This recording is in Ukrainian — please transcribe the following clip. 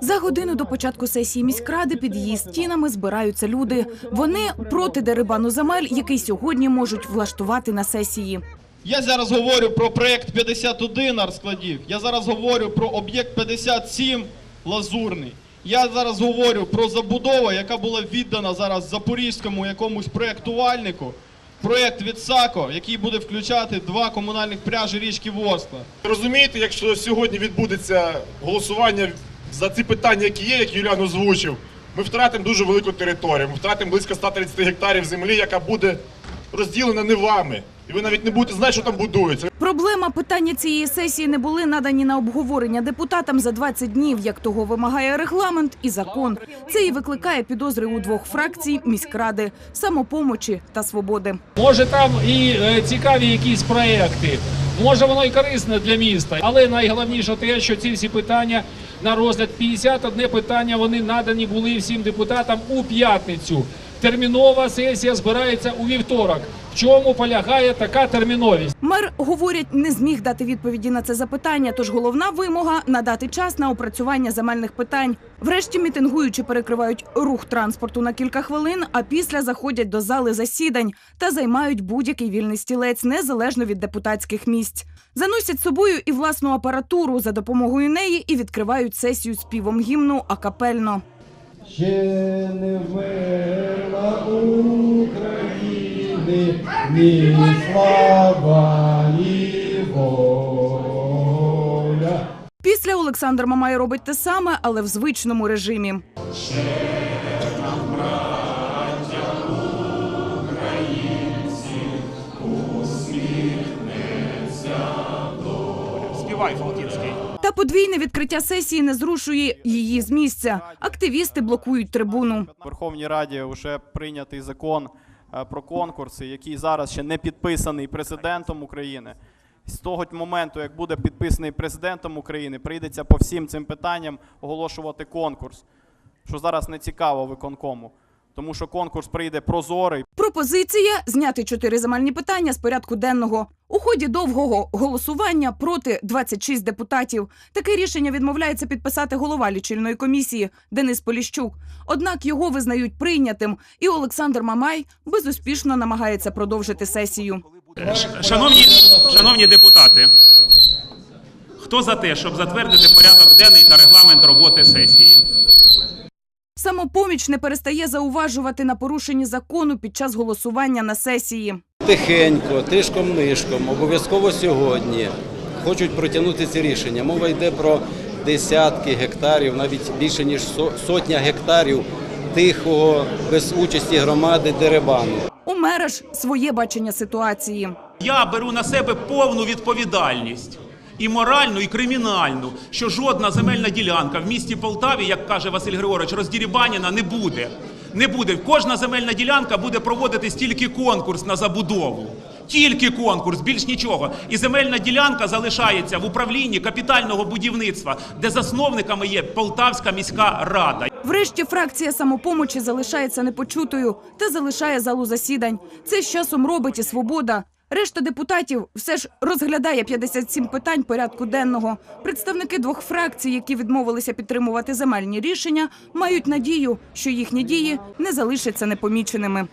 За годину до початку сесії міськради під її стінами збираються люди. Вони проти дерибану земель, який сьогодні можуть влаштувати на сесії. Я зараз говорю про проєкт 51 арскладів. Я зараз говорю про об'єкт 57 лазурний. Я зараз говорю про забудову, яка була віддана зараз запорізькому якомусь проєктувальнику. Проєкт від САКО, який буде включати два комунальних пляжі річки Ворскла. Розумієте, якщо сьогодні відбудеться голосування за ці питання, які є, як Юліан озвучив, ми втратимо дуже велику територію. Ми втратимо близько 130 гектарів землі, яка буде розділена не вами. І ви навіть не будете знати, що там будується. Проблема питання цієї сесії не були надані на обговорення депутатам за 20 днів, як того вимагає регламент і закон. Це і викликає підозри у двох фракцій міськради самопомочі та свободи. Може там і е, цікаві якісь проекти, може воно і корисне для міста. Але найголовніше те, що ці всі питання на розгляд 51 питання вони надані були всім депутатам у п'ятницю. Термінова сесія збирається у вівторок. В чому полягає така терміновість? Мер говорять, не зміг дати відповіді на це запитання. Тож головна вимога надати час на опрацювання земельних питань. Врешті мітингуючі перекривають рух транспорту на кілька хвилин, а після заходять до зали засідань та займають будь-який вільний стілець незалежно від депутатських місць. Заносять собою і власну апаратуру за допомогою неї і відкривають сесію співом гімну акапельно. Ще не ні слава, ні воля. Після Олександр Мамай робить те саме, але в звичному режимі. Співай, Фалтінський. Та подвійне відкриття сесії не зрушує її з місця. Активісти блокують трибуну. В Верховній Раді вже прийнятий закон про конкурси, який зараз ще не підписаний президентом України. З того моменту, як буде підписаний президентом України, прийдеться по всім цим питанням оголошувати конкурс, що зараз не цікаво виконкому, тому що конкурс прийде прозорий, Пропозиція зняти чотири земельні питання з порядку денного. У ході довгого голосування проти 26 депутатів. Таке рішення відмовляється підписати голова лічильної комісії Денис Поліщук. Однак його визнають прийнятим, і Олександр Мамай безуспішно намагається продовжити сесію. Шановні, шановні депутати, хто за те, щоб затвердити порядок денний та регламент роботи сесії? Самопоміч не перестає зауважувати на порушенні закону під час голосування на сесії. Тихенько, тишком-нишком, обов'язково сьогодні хочуть протягнути ці рішення. Мова йде про десятки гектарів, навіть більше ніж со- сотня гектарів тихого, без участі громади дерибану. У мера ж своє бачення ситуації. Я беру на себе повну відповідальність. І моральну, і кримінальну, що жодна земельна ділянка в місті Полтаві, як каже Василь Григорович, роздірібаніна не буде. Не буде. Кожна земельна ділянка буде проводитись тільки конкурс на забудову. Тільки конкурс, більш нічого. І земельна ділянка залишається в управлінні капітального будівництва, де засновниками є Полтавська міська рада. Врешті фракція самопомочі залишається непочутою та залишає залу засідань. Це з часом робить і свобода. Решта депутатів все ж розглядає 57 питань порядку денного. Представники двох фракцій, які відмовилися підтримувати земельні рішення, мають надію, що їхні дії не залишаться непоміченими.